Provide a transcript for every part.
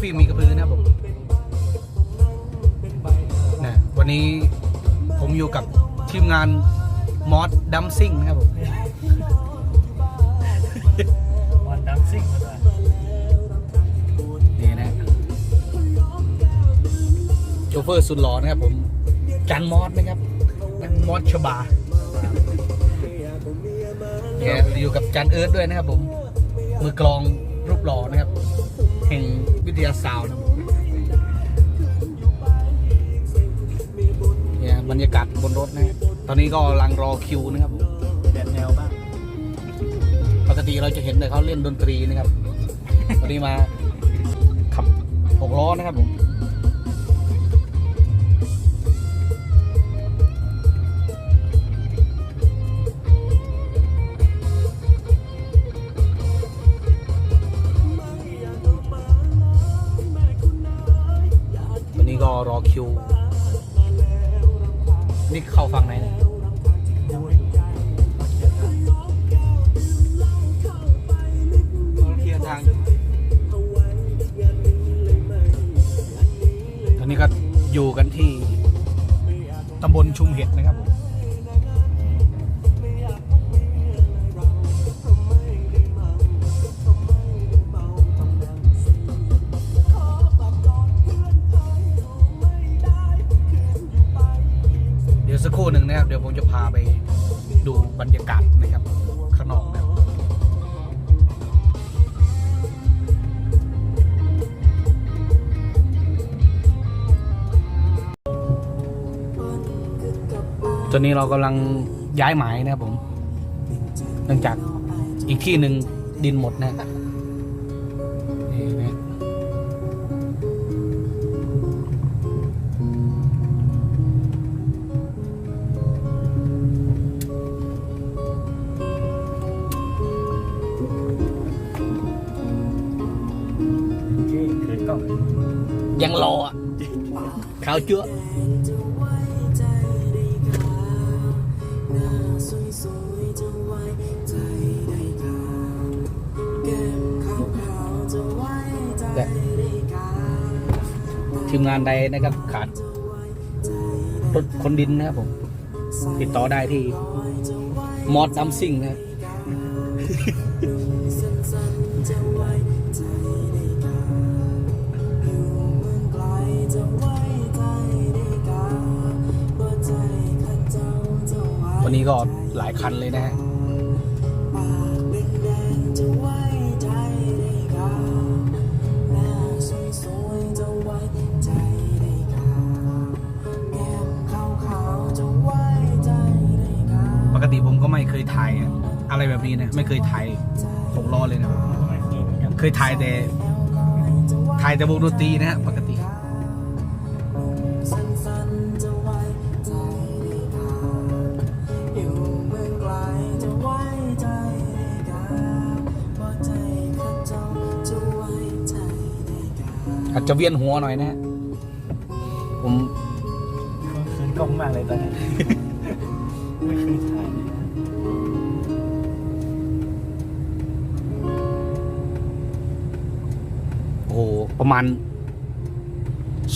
ฟี่มีกระพือนะครับผมนะวันนี้ผมอยู่กับทีมงานมอสดัมซิงนะครับผม วันดัมซิ่งมาเลยนี่นะโชเฟอร์สุดหล่อนะครับผม จันมอสนะครับมอสชบาแกอยู่กับจันเอิร์ธด้วยนะครับผม มือกลองรูปหล่อนะครับแห่ง วิทยาศาสตร์นะครับเนี่ยบรรยากาศบนรถนะตอนนี้ก็กำลังรอคิวนะครับผมเด็ดแนวบ้างปกติเราจะเห็นแต่เขาเล่นดนตรีนะครับ วันนี้มาขับหกล้อนะครับผม นี้ก็ร ไปดูบรรยากาศนะครับข้างนอกนะครับตอนนี้เรากำลังย้ายหมายนะครับผม เนื่องจากอีกที่หนึ่งดินหมดนะนี่นะ ยังรออะขาวเจื้อแต่ทีมงานใดนะครับขาดรถคนดินนะครับผม ติดต่อได้ที่มอดดัมซิงนะครับ วันนี้ก็หลายคันเลยนะฮะปกติผมก็ไม่เคยถ่ายอะไรแบบนี้นะ ไม่เคยถ่ายหกล้อเลยนะ เคยถ่ายแต่ถ่ายแต่วงดนตรีนะฮะปกติ จจะเวียนหัวหน่อยนะฮะผมคืนกล้องมากเลยตอนนี้ไม่เคยถ่ายเลยนะโอ้โหประมาณ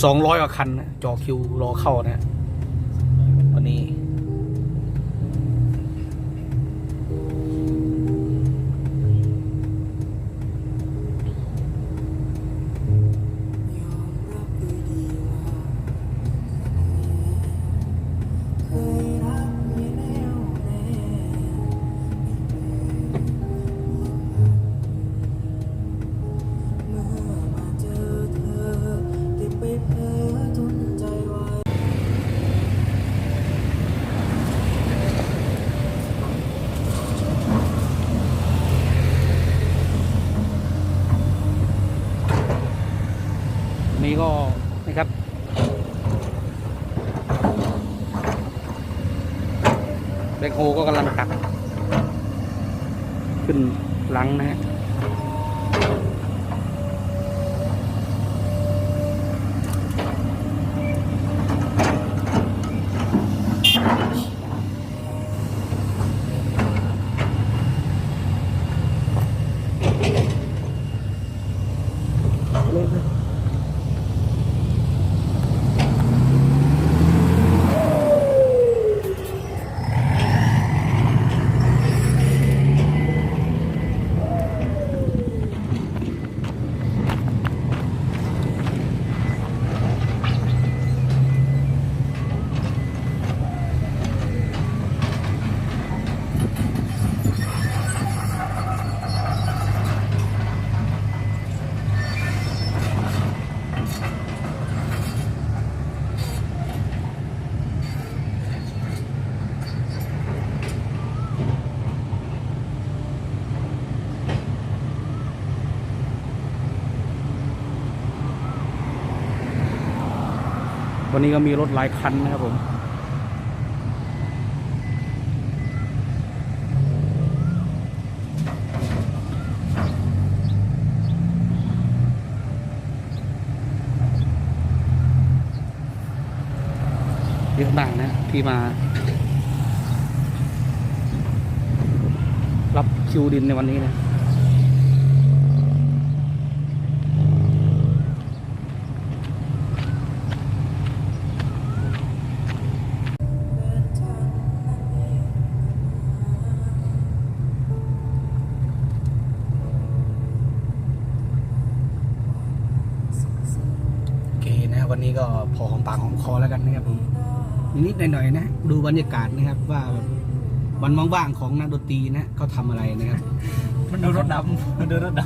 สองร้อยกว่าคันนะจอคิวรอเข้านะฮะ นะครับ แบคโฮก็กำลังตัก ขึ้นหลังนะฮะ วันนี้ก็มีรถหลายคันนะครับผมเยอะมากนะที่มา รับคิวดินในวันนี้นะ โอเคนะ วันนี้ก็พอหอมปากหอมคอแล้วกันนะครับผมนิดๆหน่อยๆนะ ดูบรรยากาศนะครับ ว่าวันว่างๆของนักดนตรีนะเขาทำอะไรนะครับ มันดูรถดำมันดูรถด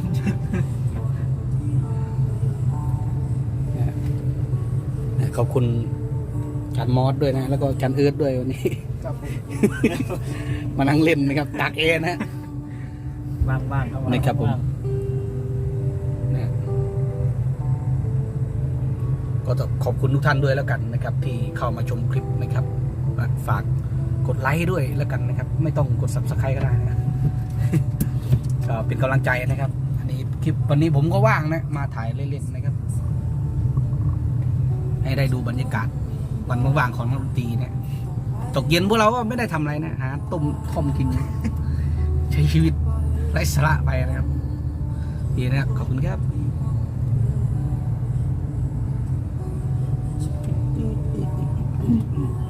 นะขอบคุณจานมอสด้วยนะ แล้วก็จานเอิร์ดด้วยวันนี้ำครับมานั่งเล่นนะครับตากเอนะว่างว่างๆครับนะครับผม ก็ต้องขอบคุณทุกท่านด้วยแล้วกันนะครับ ที่เข้ามาชมคลิปนะครับ ฝากกดไลค์ด้วยแล้วกันนะครับ ไม่ต้องกด subscribe ก็ได้นะก็เป็นกำลังใจนะครับ อันนี้คลิปวันนี้ผมก็ว่างนะ มาถ่ายเล่นๆนะครับ ให้ได้ดูบรรยากาศวันว่างๆของนักดนตรีเนี่ยตกเย็นพวกเราก็ไม่ได้ทำอะไรนะหาต้มคอมกิน ใช้ชีวิตไร้สาระไปนะครับดีนะครับขอบคุณครับ Mm-hmm.